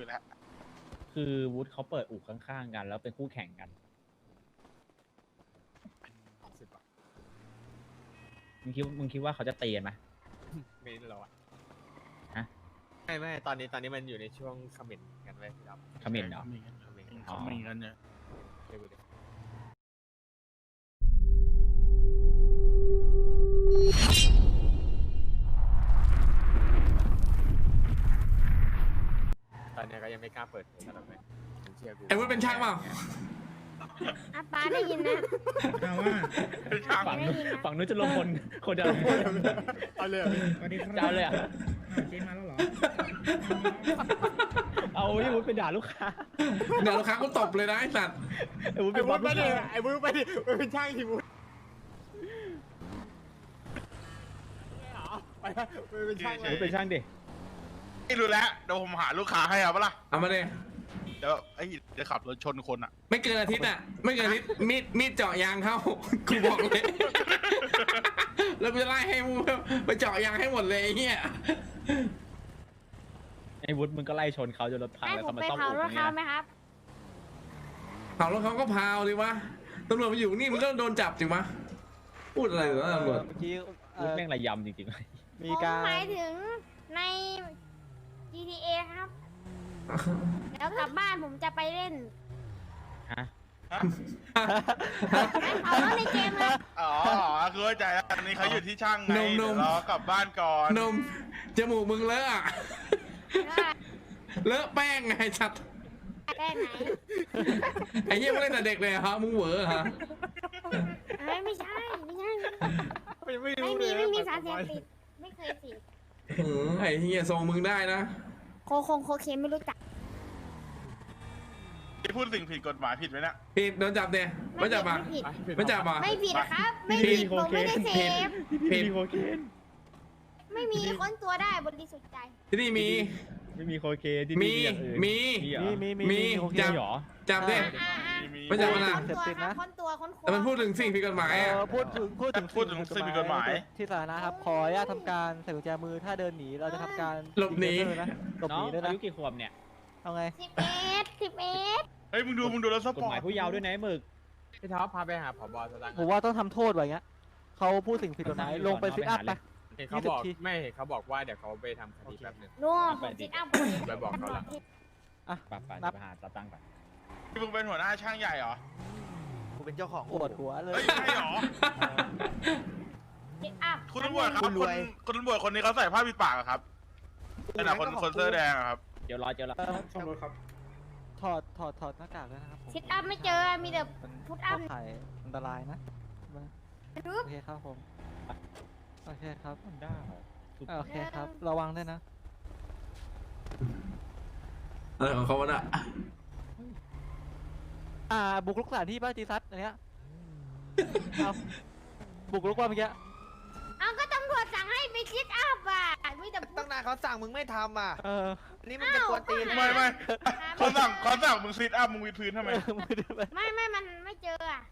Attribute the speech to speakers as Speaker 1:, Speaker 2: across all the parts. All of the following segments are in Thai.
Speaker 1: อยู่แล้ว
Speaker 2: คือวุฒิเขาเปิดอู่ข้างๆกัน แล้วเป็นคู่แข่งกัน
Speaker 3: สิบบาท
Speaker 2: มึงคิดมึงคิดว่าเขาจะตีกันไหม
Speaker 3: ไม่รู้อะ
Speaker 2: ฮะ
Speaker 3: ไม่ไม่ตอนนี้ตอนนี้มันอยู่ในช่วงคอมเมนต์กันไว้พี่ดำ
Speaker 2: คอมเมนต์เหรอ
Speaker 1: มีกัน
Speaker 3: คอมเมนต์
Speaker 2: อ๋อ
Speaker 1: เขามีกันเนี่ย
Speaker 3: เดี๋ยวดูดิ อนนี้ก็ยังไม่กล้าเปิดเลยสำหรับเลยมึงเชื่อกู
Speaker 4: ไอ้วุฒิเป็นช่างเปล่า
Speaker 5: อาป้าได้ยินนะ
Speaker 6: เอาว่า
Speaker 1: เป็นช่าง
Speaker 2: ฝั่ง
Speaker 5: ไม่
Speaker 2: นู้น
Speaker 5: ได้ยินนะ
Speaker 2: ฝั่งนู้นจะลงพลคนจะลงพล
Speaker 3: เอาเลยเหรอพี่
Speaker 6: สวัสดีครับ
Speaker 2: จะเอาเลยอะ
Speaker 6: อ้าวเจมาแล้วเหรอ
Speaker 2: เอาไอ้วุฒิไปด่าลูกค้า
Speaker 4: เดี๋ยวลูกค้ากูตบเลยนะไอ้สัตว์
Speaker 2: ไอ้วุฒิ
Speaker 3: ไอ้
Speaker 2: ไป
Speaker 3: วุ
Speaker 2: บอ
Speaker 3: ฒิ
Speaker 2: ส
Speaker 3: ไป
Speaker 2: ลูก
Speaker 3: ดิ
Speaker 2: ค้า
Speaker 3: ไอ้วุฒิไปดิมันเป็นช่างที่วุฒิไปนะมันเป็นช่างเล
Speaker 2: ไอ้วุฒิ
Speaker 3: ย
Speaker 2: เป็นช่างดิ
Speaker 1: ไม่รู้แล้วเดี๋ยวผมหาลูกค้าให้เอาปะล่ะ
Speaker 4: เอามาเลย
Speaker 1: เดี๋ยวไอ้จะขับรถชนคนอะ
Speaker 4: ไม่เกินอาทิตย์อะ ไม่เกินอาทิตย์มีดมีดเจาะยางเข้า กูบอกเลย แล้วกูจะไล่ให้มึงไปเจาะยางให้หมดเลยไอ้เฮีย
Speaker 2: ไอ้วุฒิมึงก็ไล่ชนเขาจนรถพัง
Speaker 5: ให้
Speaker 2: แล้ว
Speaker 5: ผม
Speaker 2: เขามา
Speaker 5: ไป
Speaker 2: ซ่อม
Speaker 5: เผา
Speaker 2: อู่
Speaker 5: ร
Speaker 2: ตร
Speaker 5: ถ
Speaker 2: ง
Speaker 5: เขา
Speaker 2: เนี้ย
Speaker 5: ไหมครับ
Speaker 4: เผารถเขาก็พาวดิวะตำรวจมาอยู่นี่มึงก็โดนจับจริงวะพูดอะไรเหรอตำรวจ
Speaker 7: เมื่อกี้
Speaker 2: วุ
Speaker 7: เอ่
Speaker 2: ฒิ
Speaker 7: อ
Speaker 2: แม่งระยำจริงๆเลย
Speaker 7: มี
Speaker 5: ผม
Speaker 7: การ
Speaker 5: หมายถึงใน GTA ครับ แล้วกลับบ้านผมจะไปเล่น
Speaker 2: ฮะ
Speaker 5: ไม่เผารถในเกมเลย
Speaker 1: อ๋อคือเข้าใจแล้วอันนี้เขาอยู่ที่ช่างไง
Speaker 4: นมนม
Speaker 1: เดี๋ยวรอกลับบ้านก่อน
Speaker 4: นมจมูกมึงเลอะอะเลอะแป้งไงชัด
Speaker 5: แป้งไหน
Speaker 4: ไอ้เหี้ยมึงเล่นแต่เด็กเลยเหรอฮะมึงเหวอฮะ
Speaker 5: เอ้ยไม่ใช่ ไม่ใช่
Speaker 3: ไม่ไม่
Speaker 5: ไม่
Speaker 3: รู้
Speaker 5: มี
Speaker 3: เลย
Speaker 5: ไม่มีสารเสพติด ไม่เคยสิ
Speaker 4: หือไอ้เหี้ยทรงมึงได้นะ
Speaker 5: โคคงโคเคนไม่รู้จัก
Speaker 1: ที่พูดสิ่งผิดกฎหมายผิดไหมเนี่ย
Speaker 4: ผิดโดนจับเดียไม่จับอะ
Speaker 5: ไม่ผิด
Speaker 4: ไม่จับอะ
Speaker 5: ไม่ผิดครับ ไม่
Speaker 2: พี่
Speaker 5: ผิด
Speaker 2: โค
Speaker 5: ผม
Speaker 2: เคน
Speaker 5: ไม่ได้เสพ
Speaker 4: ผิด
Speaker 2: พี่มีโคเคน
Speaker 5: ไม่มีค้นตัวได้บริสุทธิ์ใจ
Speaker 4: ที่นี่มี
Speaker 2: ไม่มีโคเคนที่
Speaker 4: มี
Speaker 2: อย่างอื่น
Speaker 4: มี
Speaker 2: เหรอ
Speaker 7: มีมีมี
Speaker 4: มี
Speaker 7: โอเค
Speaker 4: จับ
Speaker 2: มีเหร อ
Speaker 4: จับดิ
Speaker 5: อ่าอ่าอ่า
Speaker 1: มี
Speaker 4: ไม่จับมันอะ
Speaker 5: ค้นตัวครับค้นตัวค้นครัว
Speaker 4: แต่มันพูดถึงสิ่งผิดกฎหมาย
Speaker 7: เอ่
Speaker 4: อะ
Speaker 7: อพูดถึงพูดถึง
Speaker 1: พูดถึงสิ่งผิดกฎหมาย
Speaker 7: ที่สาธารณะครับขออนุญาตทำการใส่กุญแจมือถ้าเดินหนีเราจะทำการ
Speaker 4: หลบหนี
Speaker 7: ยิงเลเซอร์นะหลบ
Speaker 2: น้
Speaker 7: ห
Speaker 2: อง
Speaker 7: นีด้วย
Speaker 2: อา
Speaker 7: นะ
Speaker 2: ยุกี่ขวบเนี่ย
Speaker 7: เอาไง
Speaker 5: สิบเอ็ดสิบเอ็ด
Speaker 1: เฮ้ยมึงดูมึงดูรถส
Speaker 2: กฎ
Speaker 1: ปอ
Speaker 2: ห
Speaker 1: ร์
Speaker 2: มาย
Speaker 1: ต
Speaker 2: ผู้เยาว์ด้วยนะไอ้หมึก
Speaker 3: พี่ท็อปพาไปหาผบสตางค์
Speaker 7: ผมว่าต้องทำโทษไว้เงี้ยเขาพูดสิ่งผิดกฎหมาย
Speaker 2: เอา
Speaker 7: ลงไป
Speaker 2: เอา
Speaker 7: ซิทอัพ
Speaker 2: ไป
Speaker 7: ไป
Speaker 2: หา
Speaker 3: เห็นเขาบอก
Speaker 7: 20ที
Speaker 3: ไม่เห็นเขาบอกว่าเดี๋ยวเขาไปทำคดีแป๊บหนึง
Speaker 5: นู่นผมซิทอัพผม
Speaker 3: ไปบอกเขาละ
Speaker 7: อะ
Speaker 2: ปรับไป
Speaker 7: นับ
Speaker 2: ไปหาตาตั้งไป
Speaker 1: ที่ มึงเป็นหัวหน้าช่างใหญ่เหรอ
Speaker 7: กูเป็นเจ้าของปวดหัวเลย
Speaker 1: เฮ้ยใช่เหรอ
Speaker 5: ซิทอัพ
Speaker 1: คุณตำรวจครับคนคุณตำรวจคนนี้เขาใส่ผ้าปิดปากอะครับขนาดคนคนเสื้อแดงอะครับ
Speaker 2: เดี๋ยวรอเจอแล้ว
Speaker 7: เอ่อถอดถอดถอดหน้ากากด้วยนะครับผม
Speaker 5: ซิทอัพไม่เจอมีแต่
Speaker 7: มัน
Speaker 5: พุทอัพ
Speaker 7: เข้าข่ายอันตรายนะมา
Speaker 5: รูป
Speaker 7: โอเคครับผม โอเคครับ
Speaker 2: มันได้เหรอ
Speaker 7: อ่าโอเคครับ ระวังด้วยนะ
Speaker 4: อะไรของเขาวะน่ะ
Speaker 7: อ่า บุกรุกสถานที่ป้าจีซัสอันเนี้ยเอาบุกรุกว่าเมื่อกี้
Speaker 5: เอาก็ตำรวจสั่งให้ไปซิทอัพอะมีแต่พุ
Speaker 8: ตั้
Speaker 5: ท
Speaker 8: งนานเขาสั่งมึงไม่ทำอะ
Speaker 7: เออ
Speaker 8: อันนี่มันจะกวนตีน
Speaker 1: ไม่ไม่เขาสั่งเขาสั่งมึงซิทอัพมึงวิดพื้นทำไม
Speaker 7: เออไม่ได้ไป
Speaker 5: ไม่ไม่มันไม่เจออะ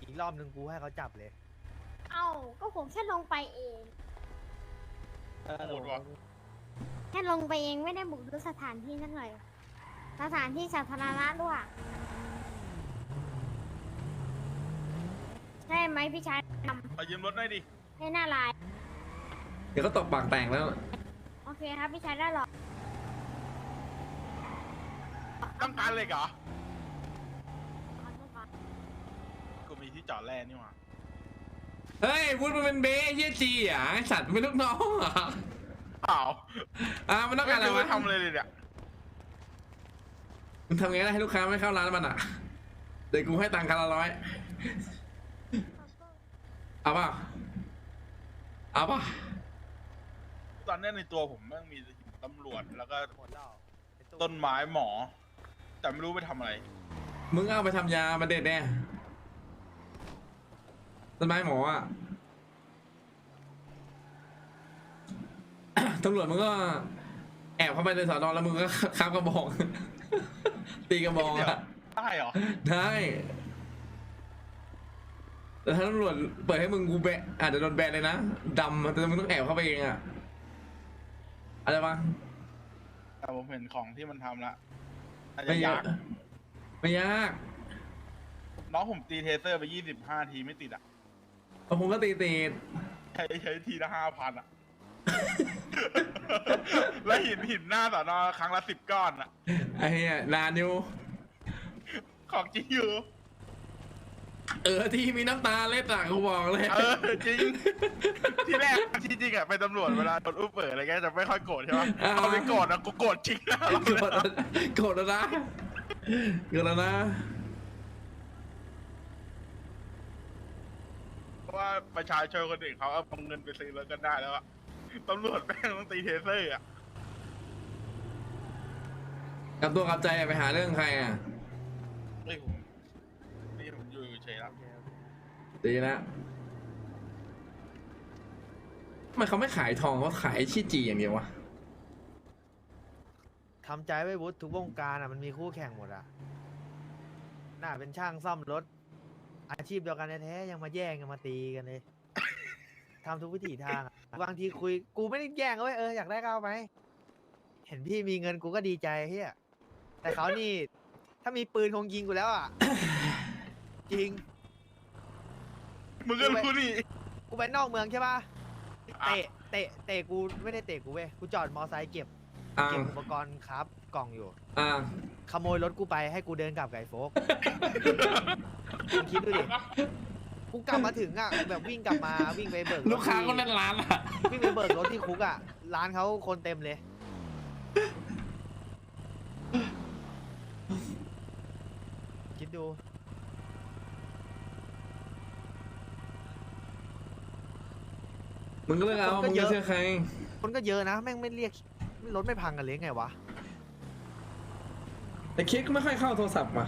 Speaker 8: อีกรอบหนึ่งกูให้เขาจับเลย
Speaker 5: เอ้าก็ผมแค่ลงไปเอง
Speaker 7: เออ
Speaker 1: โหดว่ะ
Speaker 5: แค่ลงไปเองไม่ได้บุกรุกสถานที่นั่นเลย สถานที่สาธารณะด้วย ใช่ไหมพี่ชายท
Speaker 1: ขอยืมรถหน่อยดิำ
Speaker 5: ให้หน้าลาย
Speaker 4: เดี๋ยวก็ตบปากแตกแล้ว
Speaker 5: โอเคครับพี่ชายได้หรอ
Speaker 1: ต้องการเหล็กเหรอ
Speaker 5: ขอโทษครับ
Speaker 1: กูมีที่จอดแร่นี่หว่า
Speaker 4: เฮ้ยวุฒิมันเป็นเบ้เฮียจีอะไอสัตว์เป็นลูกน้องเหรอ
Speaker 1: เปล่า
Speaker 4: อะมันต้องการอะไร
Speaker 1: ไม่
Speaker 4: วะ
Speaker 1: รู้ทำอะไรเลยเนี่ย
Speaker 4: มึงทำไงได้ให้ลูกค้าไม่เข้าร้านมันอะ เดี๋ยวกูให้ตังค์คันละร้อย เอาป่ะ เอาป่ะ
Speaker 1: ตอนเนี้ยในตัวผมแม่งมีตำรวจแล้วก็
Speaker 8: หมดแล้วไอ้
Speaker 1: ต้นไม้หมอ แต่ไม่รู้ไปทำอะไร
Speaker 4: มึงเอาไปทำยามาเด็ดแน่ต้นไม้หมออะ ตำรวจมึงก็ แอบเข้าไปในสอนอแล้วมึงก็ค้ามกระบอก ตีกระบอก
Speaker 1: เดี๋ยว
Speaker 4: อะ
Speaker 1: ได้เหรอ
Speaker 4: ได้แต่ถ้าตำรวจเปิดให้มึงกูแบะอาจจะโดนแบนเลยนะดำอะแต่มึงต้องแอบเข้าไปเองอะอะไรปะ
Speaker 1: แต่ผมเห็นของที่มันทำละอาจ
Speaker 4: ไม่
Speaker 1: จะ
Speaker 4: ยายา
Speaker 1: กก
Speaker 4: ไม่ยาก
Speaker 1: น้องผมตีเทเซอร์ไปยี่สิบห้าทีไม่ติดอะ
Speaker 4: เอาผมก็ตีตีด
Speaker 1: ใช้ใช้ทีละห้าพันอะ แล้วหินหินหน้าสอนอครั้งละสิบก้อนอะ
Speaker 4: ไอ้เหี้ยนานอยู่
Speaker 1: ของจริงอยู่
Speaker 4: เออที่มีน้ำตาเล็ดอะกูบอกเลย
Speaker 1: เออจริง ที่แรกที่จริงอะเป็นตำรวจเวลาโดนอุ้มเปิดอะไรเงี้ยจะไม่ค่อยโกรธใช่ปะ
Speaker 4: อ่า
Speaker 1: ตอนนี้โกรธนะกูโกรธจริงนะ
Speaker 4: โกรธโกรธแล้วนะโกรธแล้วนะ
Speaker 1: เพราะว่าประชาชนคนอื่นเขาเอาเงินไปซื้อรถกันได้แล้วอะ ตำรวจแม่งต้องตีเทเซอร์อะ
Speaker 4: กลับตัวกลับใจอะไปหาเรื่องใครอะ
Speaker 1: เฮ้ยผมนี่ผมอยู่เฉยๆแล้ว
Speaker 4: ดีนะทำไมเขาไม่ขายทองเขาขายชีจีอย่างเดียววะ
Speaker 8: ทำใจไว้วุฒิทุกวงการอะมันมีคู่แข่งหมดอะน่าเป็นช่างซ่อมรถ อาชีพเดียวกันแท้ๆยังมาแย่งกันมาตีกันเลยทำทุกวิถีทางอะ บางทีคุยกูไม่ได้แย่งเอาไว้ยเอออยากได้ก็เอาไหมเห็นพี่มีเงินกูก็ดีใจเฮียแต่เขานี่ ถ้ามีปืนคงยิงกูแล้วอะ จริง
Speaker 1: มึงก็รู้นี่
Speaker 8: กูไปนอกเมืองใช่ปะ
Speaker 1: อะ
Speaker 8: เตะเตะเตะกูไม่ได้เตะกูเว้ยกูจอดมอไซค์เก็บ
Speaker 4: อ่า
Speaker 8: เก็บอุปกรณ์ครับ กล่องอยู่
Speaker 4: อ่า
Speaker 8: ขโมยรถกูไปให้กูเดินกลับไก่โฟกมึงคิดดูดิ กูกลับมาถึงอะแบบวิ่งกลับมาวิ่งไปเบิกรถ
Speaker 4: ลูกค้า
Speaker 8: ที่
Speaker 4: ก็เล่นร้านอะ
Speaker 8: วิ่งไปเบิกรถที่คุกอะร้านเขาคนเต็มเลย คิดดู
Speaker 4: มึงก็เลือกเอา
Speaker 8: คนก็
Speaker 4: มึง
Speaker 8: เย
Speaker 4: จะ
Speaker 8: อะ
Speaker 4: เชื่อใคร
Speaker 8: คนก็เยอะนะ แม่งไม่เรียกรถไม่พังกันเลยไงวะ
Speaker 4: แต่เคสก็ไม่ค่อยเข้าโทรศัพท์ว่ะ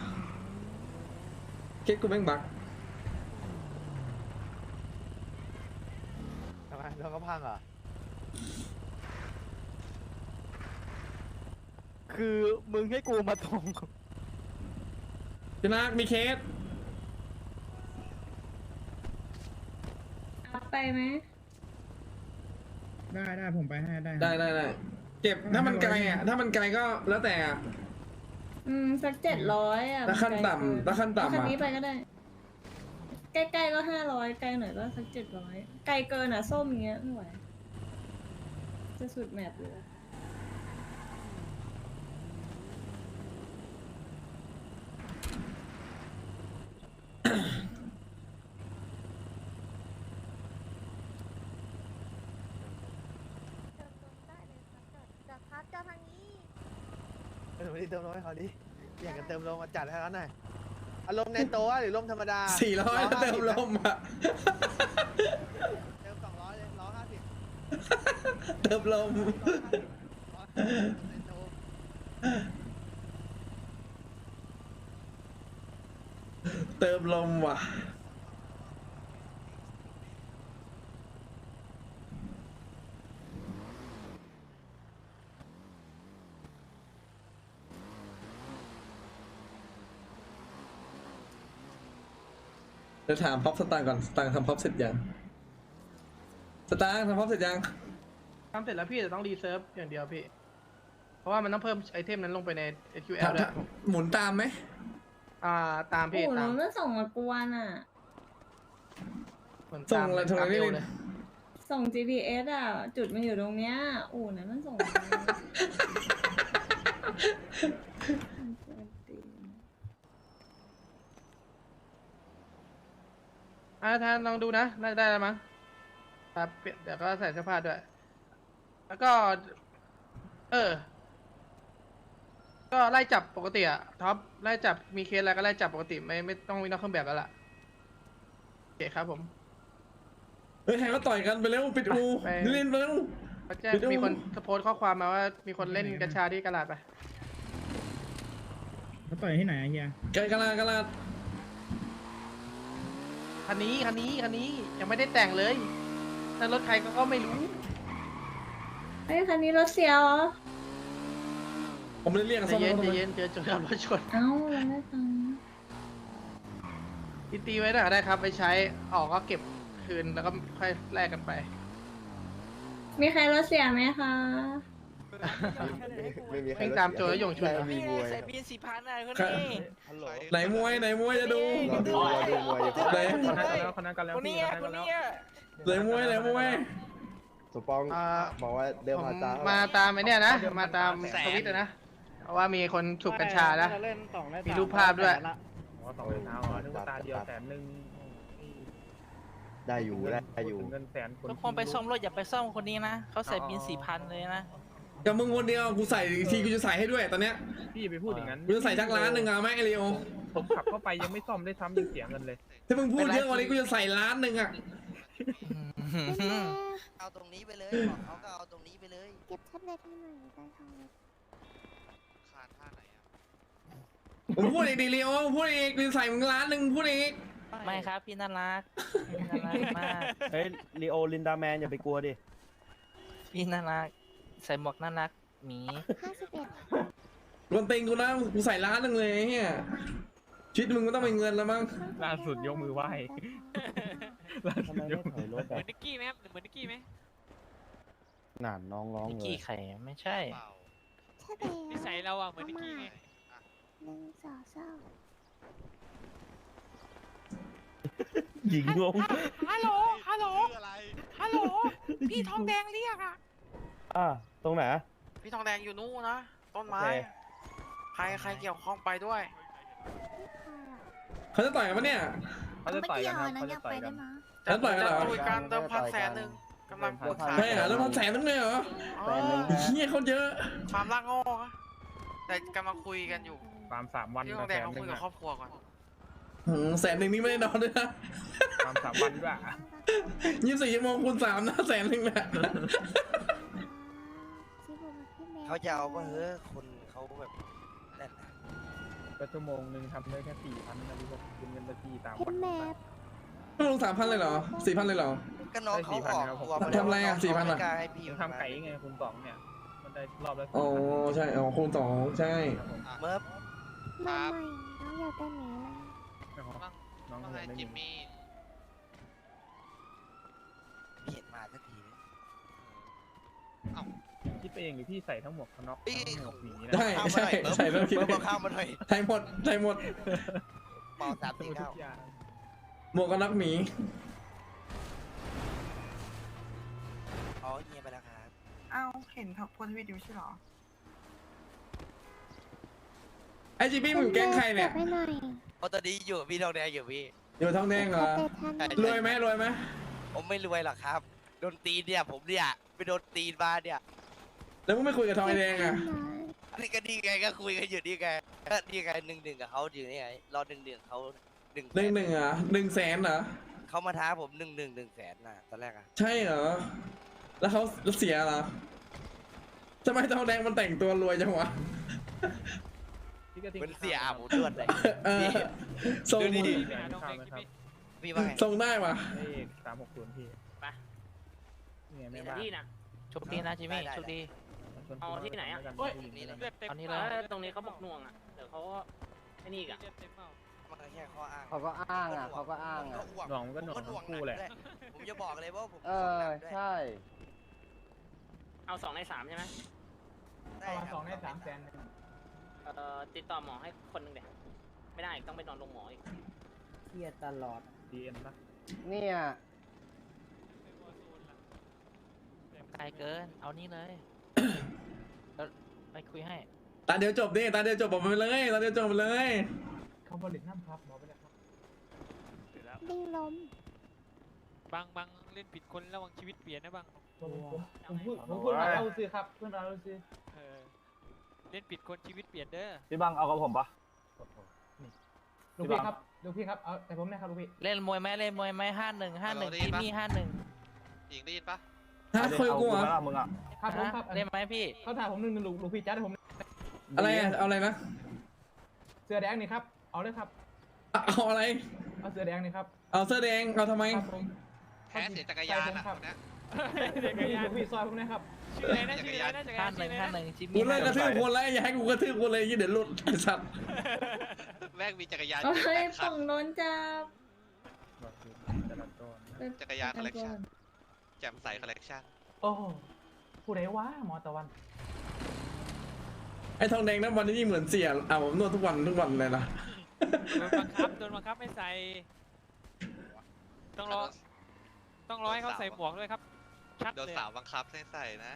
Speaker 4: เคสกูแม่งบัก
Speaker 8: ทำไมรถก็พังเหรอ
Speaker 9: คือมึงให้กูมาตรง
Speaker 4: พี่นักมีเคส
Speaker 10: เอาไปไหม
Speaker 11: ได้ได้ผมไปให้ได้
Speaker 4: ได้ได้ได้เก็บถ้ามันไกลอะ ถ้ามันไกลก็แล้วแต่อะ
Speaker 10: อืม สักเจ็ดร้อยอะ
Speaker 4: ถ้าขั้น
Speaker 10: มัไกล
Speaker 4: ต่ำ
Speaker 10: เกิ
Speaker 4: ถ้าขั้นต่ำ
Speaker 10: คัน
Speaker 4: อะ
Speaker 10: นี้ไปก็ได้ ใกล้ๆก็ห้าร้อยไกลหน่อยก็สักเจ็ดร้อยไกลเกินอะ ส้มอย่างเงี้ยไม่ไหว จะสุดแมปเลย
Speaker 5: เจ้าทางนี้
Speaker 8: ออไม่ได้เติมลมให้เขาดิอยากจะเติมลมมาจัดให้เขาหน่อย อารมณ์ในโตะหรือลมธรรมดา
Speaker 4: สี่ร้อยแล้วเติมลมอะ
Speaker 8: เติมสองร้อยเลยร้อยห้าสิบ
Speaker 4: เติมลม
Speaker 8: ในโตะ
Speaker 4: เติมลมว่ะ เดี๋ยวถามพ็อปสตางค์ก่อนสตางค์ทำพ็อปเสร็จยังสตางค์ทำพ็อปเสร็จยัง
Speaker 12: ทำเสร็จแล้วพี่แต่ต้องรีเซิร์ฟอย่างเดียวพี่ เพราะว่ามันต้องเพิ่มไอเทมนั้นลงไปใน SQL ด้วย
Speaker 4: หมุนตามไหม
Speaker 12: อ่าตาม
Speaker 10: โอ้
Speaker 12: พี่
Speaker 10: โห
Speaker 12: ตาม
Speaker 10: น้องมันส่งมากวนอะ
Speaker 12: เหมือน
Speaker 4: ส่
Speaker 12: ตางม
Speaker 4: อะไรส่งอะไร
Speaker 12: ตามเร็
Speaker 4: นี่
Speaker 12: ว
Speaker 4: เล
Speaker 12: เลยย
Speaker 10: ส่ง GPS อะ จุดมันอยู่ตรงเนี้ยโอ้โหไหนมันส่งมา
Speaker 12: อ่า ทานลองดูนะ น่าจะได้แล้วมั้งครับเปลี่ยนเดี๋ยวก็ใส่เสื้อผ้าด้วย แล้วก็ เออ ก็ไล่จับปกติอะท็อปไล่จับมีเคสอะไรก็ไล่จับปกติไม่ไม่ต้องมีนอกเครื่องแบบแล้วล่ะโอเคครับผม
Speaker 4: เฮ้ยให้เขาต่อยกันไปเร็วปิดอู
Speaker 12: ไป
Speaker 4: เล่นไปเร็ว
Speaker 12: เขาแจ้ง
Speaker 4: ไปดู
Speaker 12: มีคนโพสต์ข้อความมาว่า มีคนเล่นกัญชาที่กระลาดไป
Speaker 11: เขาต่อยที่ไหนอะเฮีย
Speaker 4: กะกะลากะลา
Speaker 12: คันนี้คันนี้คันนี้ยังไม่ได้แต่งเลยนั่นรถใครก็ก็ไม่รู้
Speaker 10: เฮ้ยคันนี้รถเสียเหรอ
Speaker 4: ผมไม่ได้เรียก
Speaker 12: ใจ
Speaker 4: ซ่อม
Speaker 12: เย็น
Speaker 4: รถ
Speaker 12: ใจ
Speaker 4: ทำไม
Speaker 12: เย็นเจอจนขับรถชน
Speaker 10: เอ้าเราได้ตังค์
Speaker 12: ตีตีไว้หน่อยก็ได้ครับไปใช้ออกก็เก็บคืนแล้วก็ค่อยแลกกันไป
Speaker 10: มีใครรถเสียไหมคะ
Speaker 8: เอ
Speaker 13: ไม่มีใคร
Speaker 2: วิ่งตามโจรแล้วหยงชุน
Speaker 13: แต่
Speaker 2: อะ
Speaker 13: มีมวย
Speaker 9: ใส่ปีนสี่พันอะไรคน
Speaker 4: ครับ
Speaker 9: นี้
Speaker 4: ไหนมวยไหนมวยจะดู
Speaker 13: รอดูรอดูมวยอยู่
Speaker 4: ไหน
Speaker 12: คนนั้นกันแล้ว
Speaker 9: คนนี้คนนี้
Speaker 4: ไหนมวยไหนมวย
Speaker 13: สปอง
Speaker 2: อ่า
Speaker 13: บอกว่าเดิม
Speaker 2: ผม
Speaker 13: มาตาม
Speaker 2: มาตามไอ้เนี่ยนะ มาตามทวิตอะนะเพราะว่ามีคนถูกกัญชานะมีรูปภาพด้วย
Speaker 12: สองเท้าอะนึกว่าตาเดียวแสนหนึ่ง
Speaker 13: ได้อยู่ได้อยู่
Speaker 12: เงินแสน
Speaker 9: ทุกคนไปซ่อมรถอย่าไปซ่อมคนนี้นะเขาใส่ปีนสี่พันเลยนะ
Speaker 4: กับมึงคนเดียวกูใส่อีกทีกูจะใส่ให้ด้วยตอนเนี้ย
Speaker 12: พี่ไปพูดอย่างนั้น
Speaker 4: กูจะใส่ทักร้านหนึ่งเอาไหมไอเลีโอ
Speaker 12: ผมขับเข้าไปยังไม่ซ่อมได้ซ้ำยังเสียเงินเลย
Speaker 4: ถ้ามึงพูดเยอะกว่านี้กูจะใส่ล้านหนึ่งอะ
Speaker 14: เอาตรงนี้ไปเลยบอกเขาก็เอาตรงนี้ไปเลย
Speaker 6: เก็บแท็บเล็ตให้หน่อยได้ทำเลย
Speaker 14: ขาดท่าไหนอะ
Speaker 4: มึงพูดอีกดิเลีโอมึงพูดอีกกูจะใส่มึงล้านหนึ่งพูดอีก
Speaker 9: ไม่ครับพี่น่ารักพี่น่ารักมาก
Speaker 11: เฮ้ยลีโอลินดาแมนอย่าไปกลัวดิ
Speaker 9: พี่น่ารัก ใส่หมวกน่ารักหมี
Speaker 6: ห้าสิบเอ็ด
Speaker 4: รวนติงกูนะกูใส่ล้านหนึ่งเลยไอ้เฮียชีวิตมึงก็ต้องเป็นเงินแล้วมั้ง
Speaker 12: ล่าสุดยกมือไหว้ล่า
Speaker 11: ทำ
Speaker 12: สุ
Speaker 11: ไม
Speaker 12: ดย
Speaker 11: ไม่
Speaker 12: ก
Speaker 11: ถอยรถ
Speaker 9: เหมื
Speaker 11: อะ
Speaker 9: อนนิกกี้ไหมครับเหมือนนิกกี้ไหม
Speaker 11: หนานน้องร้อง
Speaker 9: นิก
Speaker 11: เล
Speaker 9: กี้
Speaker 11: ย
Speaker 9: ไข่ไม่ใช่
Speaker 14: เปล่า
Speaker 6: ใช่แล้ว
Speaker 9: นิสัยเราอะเหมือนนิกกี้ไง
Speaker 6: หนึ่งสองสาม
Speaker 11: หญิงงง
Speaker 9: ฮัลโหล ฮัลโหลฮัลโหล พี่ทองแดงเรียกอะ
Speaker 11: อะ ตรงไหน
Speaker 9: พี่ทองแดงอยู่นู่นนะต้นไม้
Speaker 11: โอเค
Speaker 9: ใครใครเกี่ยวข้องไปด้วย
Speaker 4: เขาจะต่อยกันปะเนี่ย
Speaker 12: เขาจะต่อยกันครับเขาจะต่อยกัน
Speaker 4: เขาจะต่อยกันเหรอ
Speaker 9: คุยกันเติมพันแสนหนึ่งกำลังปวดขา
Speaker 4: ใช่เหรอแล้วพันแสนนึงเลยเหรอ
Speaker 9: อ๋อ
Speaker 11: แฟนนึง
Speaker 4: เฮียเขาเยอะ
Speaker 9: ความรักโง่อะแต่กำลังคุยกันอยู่
Speaker 12: ฟาร์มสามวัน
Speaker 9: พี่ท
Speaker 12: กั
Speaker 9: อบงแด
Speaker 12: แส
Speaker 9: ง
Speaker 12: น
Speaker 9: เขา
Speaker 12: หนึ่
Speaker 9: คุย
Speaker 12: ง
Speaker 9: กับ
Speaker 12: อะ
Speaker 9: ครอบครัวก่อน
Speaker 4: หืมแสนหนึ่งนี่ไม่ได้นอนด้วยนะ
Speaker 12: ฟาร์มสามวันด้วยอะ
Speaker 4: ยี่สิบสี่ชั่วโมงคูณสามนะแสนหนึ่งนะ
Speaker 14: เขาจะเอาว่าเฮ้ยคนเขาแบบนั่นนะ
Speaker 12: ก็ชั่วโมงหนึ่งทำได้แค่สี่พันนะพี่ก็คุณเงินบัญชีตาม
Speaker 6: เห็
Speaker 12: วันน
Speaker 6: แมพ
Speaker 4: ต้องลงสามพันเลยเหรอสี่พันเลยเหรอ
Speaker 14: ก็น้องเขาออกตัวมา
Speaker 4: ทำอะไรอะ
Speaker 14: แล้ว
Speaker 4: 4,000
Speaker 14: น้ง
Speaker 4: อะ
Speaker 14: เขาม่กล้าให้พี่
Speaker 12: ยังทำไก่ไงคุณสองเนี่ย มันได้รอบละ
Speaker 4: อ๋อใช่อ๋อคูณสองใช่
Speaker 12: ครับผม
Speaker 14: เมื่อ
Speaker 6: ไม่ไม่น้องอยากได้หมีนะ
Speaker 12: น้องเขายังไม่มี
Speaker 14: เห็นมาสักทีไหม
Speaker 12: คิดไป เองหรือพี่ใส่ทั้งหมวกกันน็อก
Speaker 14: เอ้ย
Speaker 12: ทั้งหมวกหนีนะ
Speaker 4: ใช่ใช่ใช่ต้องคิด
Speaker 14: เบิร์ดข้ามมาหน่อย
Speaker 4: ใช่หมดใช่หมด
Speaker 14: เป่าสามสี่
Speaker 12: ทุ
Speaker 14: เก้าก
Speaker 12: อย่าง
Speaker 4: หมวกกันน็อกหมี
Speaker 14: อ๋อเงียบไปแล้วครับ
Speaker 15: เอ้าเห็นโพสต์ทวิตอยู่ไม่ใช่เหรอ
Speaker 4: ไอจีพี่มึงแกล้งใครเนี่ย
Speaker 6: ก็บให้หน่อย
Speaker 14: เพราะตอนนี้อยู่กับพี่ทองแดงอยู่พี่
Speaker 4: อยู่ท้องแดงเหรอ
Speaker 6: แท็บเล็ตทัน
Speaker 4: รวยไหมรวยไหม
Speaker 14: ผมไม่รวยหรอกครับ โดนตีนเนี่ย ผมเนี่ยไปโดนตีนมาเนี่ย
Speaker 4: แล้วมึงไม่คุยกับทองไอแดงอะ
Speaker 14: อันนี้ก็ดีไงก็คุยกันอยู่นี่ไงก็ดีไงหนึ่งหนึ่งกับเขาอยู่นี่ไงรอหนึ่งหนึ่งเขาหนึ่ง
Speaker 4: หนึ่งหนึ่งเหรอะหนึ่งแสนเหรอ
Speaker 14: เขามาท้าผมหนึ่งหนึ่งหนึ่งแสนน่ะตอนแรกอะ
Speaker 4: ใช่เหรอแล้วเขาเสียเหรอทำไมทองแดงมันแต่งตัวรวยจังวะ
Speaker 12: พี่ก็ทิ้ง
Speaker 14: มันเสียอาบผมด้วนเลย
Speaker 4: เออทรง
Speaker 14: ดูดิ
Speaker 12: พี่ไปหาข้าวนะครับ
Speaker 14: พี่ว่าไง
Speaker 4: ทรงได้ปะ
Speaker 12: เลขสามหกศูนย์พี่
Speaker 9: ไป
Speaker 12: นี่ไงแม่บ้าน
Speaker 9: โชคดีนะจิมมี่โชคดี
Speaker 12: เอาที่ไหนอะ
Speaker 14: นี่เลย
Speaker 9: เอานี้เลย
Speaker 15: ตรงนี้เขาบอกหน่วงอะ เดี๋ยวเขาไอ้นี่กัน
Speaker 14: มันก็แค่ข้ออ้าง
Speaker 13: เขาก็อ้างอะเขาก็อ้างอะ
Speaker 12: หน่องมันก็หน่องทั้งคู่แหละ
Speaker 14: ผมจะบอกเลยว่าผม
Speaker 13: เออ ใช่
Speaker 15: เอาสองในสามใช่ไหม
Speaker 14: ได้ครับ
Speaker 12: สองในสามแสน
Speaker 15: เอ่อติดต่อหมอให้คนหนึ่งเดี๋ยวไม่ได้ต้องไปนอนโรงหมออีก
Speaker 13: เครียดตลอด
Speaker 12: ดีเอ็นปะ
Speaker 13: เนี่ย
Speaker 9: ไกลเกิน เอานี่เลยแล้ว ไปคุยให้
Speaker 4: ตาเดียวจบดิตาเดียวจบบอกไปเลยตาเดียวจบไปเลย
Speaker 12: เขาผลิตน้ำครับหมอไปเลยครับ
Speaker 6: ดิ้งล้ม
Speaker 16: บางบางเล่นผิดคนระวังชีวิตเปลี่ยนนะบาง
Speaker 12: ผมผมผมพูดผมพูดมาเอาซื้อครับเพื่อนเราซื้อ
Speaker 16: เออเล่นผิดคนชีวิตเปลี่ยนเด้อ
Speaker 11: พี่บังเอากับผมปะ
Speaker 12: ลูกพี่ครับลูกพี่ครับเอาแต่ผมนะครับลูกพี่
Speaker 9: เล่นมวยไหมเล่นมวยไหมห้าหนึ่งห้าหนึ่งจิมมี่ห้าหนึ่ง
Speaker 16: หญิงได้ยินปะ
Speaker 4: ฮะคุยกับกูเหรอ
Speaker 11: มึงอะ
Speaker 12: ครับผมครับ
Speaker 9: เล่นไหมพี่
Speaker 12: เขาถามผมหนึ่งลูกลูกพี่จัดให้ผม
Speaker 4: อะไรอะเอาอะไรนะ
Speaker 12: เสื้อแดงนี่ครับ เอาเลยครับ
Speaker 4: เอาอะไร
Speaker 12: เอาเสื้อแดงนี่ครับ
Speaker 4: เอาเสื้อแดงเอาทำไม
Speaker 12: ครับผม
Speaker 16: แพ้เสียจักรยานอะ
Speaker 12: ครับ
Speaker 16: นะ
Speaker 12: ลูกพี่ซอยผมนะครับ
Speaker 16: ชื่ออะไรนะชื่ออะไรนะจักราน
Speaker 9: ห้ายหนึ่ง
Speaker 16: ชื่อ
Speaker 9: ห้า
Speaker 16: อะไร
Speaker 9: ห
Speaker 16: นะ
Speaker 9: นึ่งจิม
Speaker 4: กู
Speaker 9: มี่
Speaker 4: เลิกกระทืบคนแล้วอย่าให้กูกระทืบคนเลยยี่เดี๋ยวหลุดไอ้สัตว์
Speaker 16: แม่งมีจักรยาน
Speaker 10: เอ้ย
Speaker 16: แปดคั
Speaker 10: ฝั่
Speaker 16: น
Speaker 10: งโน้นจะ
Speaker 16: จักรยานคอลเลกชัน แจ่มใสคอลเลกชัน
Speaker 12: โอ้ผู้ใดวะหมอตะวัน
Speaker 4: อ้ทองแดงนั้นวันนี้เหมือนเสียเอาผมนวดทุกวันทุกวันเลยนะ
Speaker 9: โดนบังคับโดนบังคับไม่ใส่ ต้องรอ ต้องรอให้เขาใส่หมวกด้วยครับ ชัด
Speaker 16: โดน
Speaker 9: เลย
Speaker 16: สาวบังคับให้ใส่นะ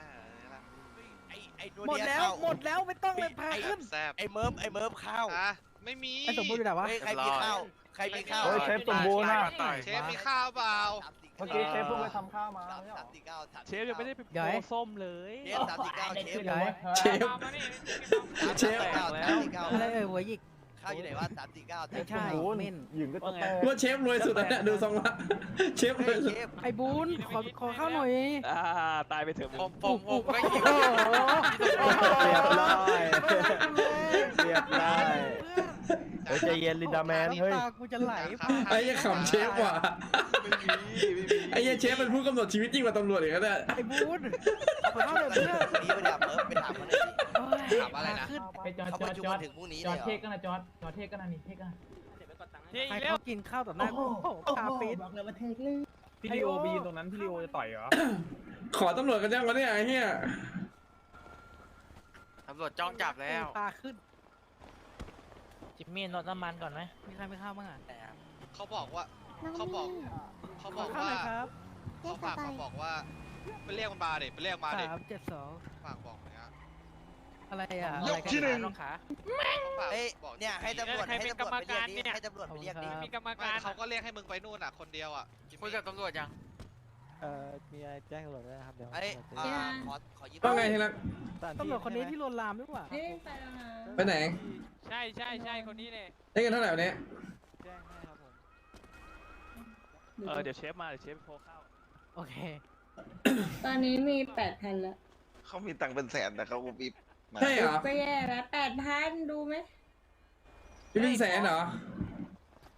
Speaker 14: ไอ้ไอ้โน
Speaker 8: หมด
Speaker 14: เนีย
Speaker 8: แล้ว
Speaker 14: เข้า
Speaker 8: หมดแล้วไม่ต้องเลยพาขึ้น
Speaker 16: แซบ
Speaker 14: ไอ้เมิร์ฟไอ้เมิร์ฟเข้า
Speaker 16: อะไม่มี
Speaker 8: ไอ้สมบูรณ์อยู่ไหนวะ
Speaker 14: เฮ้ยใครมีข้าวใครมีข้าว
Speaker 11: เฮ้ยเชฟสมบูรณ์อะ
Speaker 16: เชฟมีข้าวเปล่า
Speaker 11: เมื่อกี้เชฟเพิ่งไปทำข้าวมา
Speaker 14: สาม
Speaker 11: ไม่ใช่หร
Speaker 14: สา
Speaker 11: อ
Speaker 14: มสี่เก้าสาม
Speaker 9: เชฟยังไม่ได้ไป
Speaker 8: ใหญ่
Speaker 9: โปรส้มเลย
Speaker 14: เชฟสามสี่เก้าเชฟ
Speaker 8: ใหญ่
Speaker 4: เชฟ
Speaker 9: อามานี่
Speaker 4: เชฟ
Speaker 14: สามสี่เก้า
Speaker 8: อะไรเอ่ยหัวหยิก
Speaker 14: ข้าวอยู่ไหนวะสามสี่เก้า
Speaker 8: ไม่ใช่
Speaker 11: สมบูรณ์
Speaker 8: เม่น
Speaker 11: หญิงก็ต้องแตก
Speaker 4: ว่าเชฟรวยสุดแล้วเนี่ยดูทรงละเชฟร
Speaker 14: เฮ้
Speaker 4: วยยสุด
Speaker 14: เชฟ
Speaker 8: ไอ้บูนขอขอข้าวหน่อย
Speaker 9: อ่า ตายไปเถอะ
Speaker 16: ผมผมผมก็ยิง
Speaker 8: โอ้โห
Speaker 11: เรียบร้อยเรียบร้อย เฮ้ยใจเย็นลินดาแมนเฮ้ย
Speaker 8: ตากูจะไหล
Speaker 4: ไอ้เหี้ยขำเชฟว่ะไอ้เหี้ยเชฟเป็นผู้กำหนดชีวิตยิ่งกว่าตำรวจอีกแล้วเนี่ย
Speaker 8: ไอ้บูนขอข้าวหน่อยเพื่อน
Speaker 14: วันนี้ไปถามเมิร์ฟไปถามมันหน่อยดิ
Speaker 8: โอ้ย
Speaker 16: ถามอะไรนะ
Speaker 8: ขึ้น
Speaker 2: ไปจอด
Speaker 14: เขา
Speaker 2: จ
Speaker 14: ป
Speaker 2: อด
Speaker 14: ระชุม
Speaker 2: จอ
Speaker 14: กั
Speaker 2: ด
Speaker 14: นถึงพรุ่งนี้
Speaker 2: จอด
Speaker 14: เลย
Speaker 2: เท
Speaker 14: เหรอ
Speaker 2: กันนะจอดจอดเทกันนะนี่เทกันนะ
Speaker 15: เดี๋ยวไปกดตังค์ให้
Speaker 9: เฮ้ย
Speaker 8: ใคร
Speaker 9: เร็ว
Speaker 8: เขากินข้าวต่อหน้ากูโอ้โหคาปิด
Speaker 2: บอกเลยว่าเทกเลยพี่ลิโอไปยืนตรงนั้นพี่ลิโอจะต่อยเหรอ
Speaker 4: ขอตำรวจกันยังวะเนี่ยไอ้เหี้ย
Speaker 16: ตำรวจจ้องจับแล้ว
Speaker 8: พาขึ้น
Speaker 9: จิมมี่รดน้ำมันก่อนไหม
Speaker 8: มีใครไม่ข้าวบ้างอะ
Speaker 16: เขาบอกว่าเขาบอกเขา
Speaker 8: ข
Speaker 16: บ
Speaker 8: อ
Speaker 16: อก
Speaker 8: ข้าวห
Speaker 16: ว่า
Speaker 8: น่อยครับ
Speaker 16: เขาฝากมาบอกว่าไปเรียกมันมาดิไปเรียกมาดิ
Speaker 8: สามเจ็ดสอง
Speaker 16: ฝากบอกอย่างเงี้ย
Speaker 8: อะไรอะ
Speaker 16: ยกที่หนึ่ง
Speaker 8: น้องขา
Speaker 16: เขาฝาก
Speaker 14: เฮ้ย
Speaker 16: บอก
Speaker 14: เนี่ยให้ตำรวจให้ตำรวจไปเรียกดิให้ตำรวจไปเรียกดิ
Speaker 9: มีกรรม
Speaker 16: ไม่
Speaker 9: การ
Speaker 16: เขาก็เรียกให้มึงไปนู่นอะคนเดียวอะคุยกับตำรวจยัง
Speaker 9: เอ่อมีอะไรแจ้งตำรวจด้วยนะครับเดี๋ยว
Speaker 14: ไอ้อ่าขอขอยืม
Speaker 4: ว่าไงทีละ
Speaker 8: ตำรวจคนนี้ที่ลวนลามหรือเปล่า
Speaker 10: เอ๊ะไปแล้วนะ
Speaker 4: ไปไหน
Speaker 9: ใช่ใช่ใช่คนนี้เลย
Speaker 4: ได้กันเท่าไหร่วันนี้
Speaker 9: แจ้งให้ครับผมเออเดี๋ยวเชฟมาเดี๋ยวเชฟโทรเข้า
Speaker 8: โอเค
Speaker 10: ตอนนี้มีแปดพันแล้ว
Speaker 13: เขามีตังค์เป็นแสนแต่เขาก็วิบมา
Speaker 4: ใช่เหรอ
Speaker 10: ก็แย่แล้วแปดพันดูไหม
Speaker 4: พี่เป็นแสนเหรอ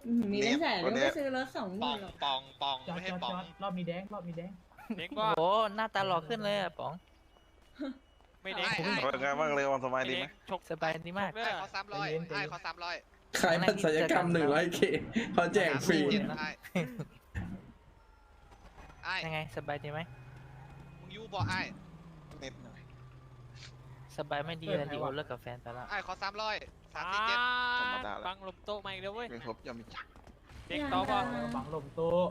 Speaker 10: อื้อหือมีเป็นแสนแล้วก็ซื้อรถสองห
Speaker 16: ป
Speaker 10: มื่
Speaker 16: อนง
Speaker 10: หรอก
Speaker 16: ปองปอง
Speaker 2: จอด
Speaker 16: ไม่
Speaker 2: จ
Speaker 16: ให้
Speaker 2: อด
Speaker 16: ปอ
Speaker 2: จ
Speaker 16: ง
Speaker 2: อดรอบนี้แดงรอบนี้แดง
Speaker 9: เด็กว่า
Speaker 8: โอ้หน้าตาหล่อขึ้นเลยอะป๋อง
Speaker 9: ไม่เด็ก
Speaker 13: เป็นไงบ้างเลยวันสบายดีไหม
Speaker 9: ฉก
Speaker 8: สบายดีมาก
Speaker 9: เด้
Speaker 16: ไอ้
Speaker 9: อ
Speaker 16: ขอสามร้อยไอ้ขอสามร้อย
Speaker 4: ขายบัตรศัลยกรรมหนึ่งร้อยเคเขาแจกฟรี
Speaker 16: ไอ้ไอ้
Speaker 8: ยังไงสบายดีไหม
Speaker 16: มึงยูบอกไอ้
Speaker 13: นิดหน่อย
Speaker 8: สบายไม่ดีเลยดิโอเลิกกับแฟนไปแล้ว
Speaker 16: ไอ้ขอสามร้อย สามสี่เจ็ด
Speaker 13: ธรรมดาละ
Speaker 9: บังลมโต๊ะมาอีกแล้วเว้ย
Speaker 13: ไม่ครบยังมีจักร
Speaker 9: เด็กต่อป่ะ
Speaker 2: บังลมโต๊ะ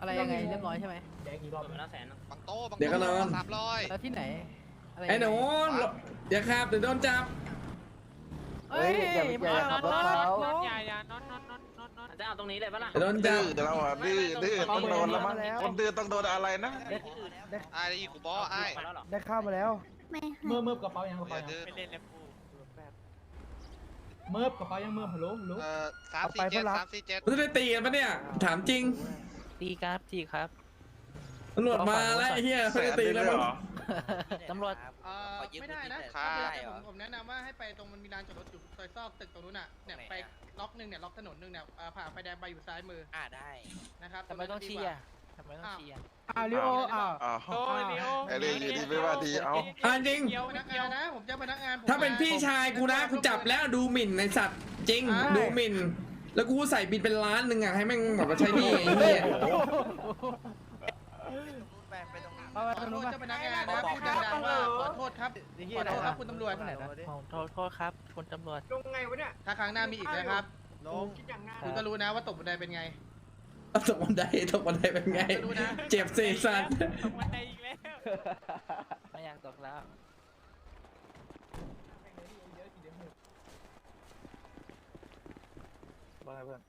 Speaker 8: อะไรยังไงเรียบร้อยใช่ไหม
Speaker 2: แดงอีกรอบ
Speaker 15: กด
Speaker 2: ห
Speaker 15: ไป
Speaker 2: นึ่ง
Speaker 15: แล้วแสนนึง
Speaker 16: บังโต้บัง
Speaker 4: เดี๋ยวก็นอน
Speaker 16: สามร้อย
Speaker 8: แล้วที่ไหนะร
Speaker 4: ไอ้หนูอย่าขับเดี๋ยวโดนจับ
Speaker 8: เฮ้ย
Speaker 11: อย่าไป
Speaker 8: อย่า
Speaker 11: อย่า
Speaker 8: ขั
Speaker 11: ขั
Speaker 8: บบร
Speaker 11: ร
Speaker 8: ถ
Speaker 11: ถ
Speaker 8: เขา
Speaker 11: เขา
Speaker 9: อย่าอย่านอนนอนนอนนอนนอน
Speaker 15: จะเอาตรงนี้เลยปะล่ะ
Speaker 4: เดี๋ยวโดนจั
Speaker 13: ดื้
Speaker 4: บ
Speaker 13: อเราอะดื้อดื้อต้องโดนแล้วมั้งคนดื้อต้องโดนอะไรนะ
Speaker 16: ไอ้ได้ยินกูบอกไอ้
Speaker 15: มาแล้วเหรอ
Speaker 11: ได้ข้าวมาแล้ว
Speaker 5: ไม่
Speaker 2: เมื่อเมื่อกระเป๋ายังกระ
Speaker 16: อ
Speaker 2: เป๋า
Speaker 16: ย่า
Speaker 2: ยัง
Speaker 16: ดื้อ
Speaker 9: ไม่เล่นแล้วกู
Speaker 2: เมื่อกระเป๋ายังเมื่อฮัลโหลฮัลโหล
Speaker 16: เอ่อสามสี่เจ็ดสามสี่เจ็ด
Speaker 4: มันจะได้ตีกันปะเนี่ย ถามจริง
Speaker 8: ตีครับตีครับ
Speaker 4: ตำรวจมาแล้วไอ้เหี้ยเขาจะตีแล้วมั้ง
Speaker 8: ตำรวจ
Speaker 12: เอ่อ
Speaker 14: ขอยืม
Speaker 12: ไม่ได้นะ
Speaker 14: พื้นที่
Speaker 16: ค่ะ
Speaker 14: หน่อย
Speaker 12: แต่
Speaker 14: ได้เหร
Speaker 12: ผ
Speaker 14: อ
Speaker 12: มผมแนะนำว่าให้ไปตรงมันมีลานจอดรถอยู่ซอยซอกตึกตรงนู้นน่ะเนี่ย
Speaker 14: ตรงไหน
Speaker 12: ไป
Speaker 14: อะ
Speaker 12: ล็อกหนึ่งเนี่ยล็อกถนนหนึ่งเนี่ยเอ่อผ่าไฟแดงไปอยู่ซ้ายมือ
Speaker 14: อ่าได้
Speaker 12: นะครับ
Speaker 8: ทำไมต้อง
Speaker 12: รนั้น
Speaker 8: เชี
Speaker 12: ดี
Speaker 8: ย
Speaker 12: กว่า
Speaker 8: ร์ ทำไมต้องเชียร์
Speaker 11: อ้าวลิโออ้าว
Speaker 13: อ้าว
Speaker 9: โอ้ยเดี๋ยว
Speaker 13: ไอ้เรื่องอยู่ดีไม่ว่าดีเอา
Speaker 4: อะจริง
Speaker 9: เกี่ยว
Speaker 12: พ
Speaker 9: ไม่
Speaker 12: นัก
Speaker 9: เกี่ย
Speaker 12: งา
Speaker 9: วน
Speaker 12: นะ ผมเจ้าพนักงานผม
Speaker 4: ถ้าเป็น
Speaker 12: ม
Speaker 4: พี่ชายกูนะกูจับแล้วดูหมิ่นในสัตว์จริง
Speaker 12: อ่า
Speaker 4: ดูหมิ่น แล้วกูใส่บินเป็นล้านหนึ่งอะให้แม่งแบบว่าใช้หนี่ไอ้เหี้ย
Speaker 14: ไปไปตรงนู้น
Speaker 8: เอา
Speaker 12: ข
Speaker 8: ไป
Speaker 12: อ
Speaker 8: ตรง
Speaker 12: โท
Speaker 8: นู้น
Speaker 12: ษ
Speaker 8: ป่ะ
Speaker 12: เจ้าพนักงานนะพูดดังๆว่าขอโทษครับขอโทษครับคุณตำรวจ
Speaker 8: ขอโทษโทษครับคุณตำรวจ
Speaker 12: ถ้าครั้งหน้ามีอีกนะครับคุณก็รู้นะว่าตกบันไดเป็นไง
Speaker 4: ตกบันไดตกบันไดเป็นไง
Speaker 12: ก็รู้นะ
Speaker 4: เจ็บเสีสัตว์
Speaker 9: ตกบันไดอีกแล้ว
Speaker 8: ไม่อยากตกแล้ว
Speaker 11: ว่าไงเพื่อน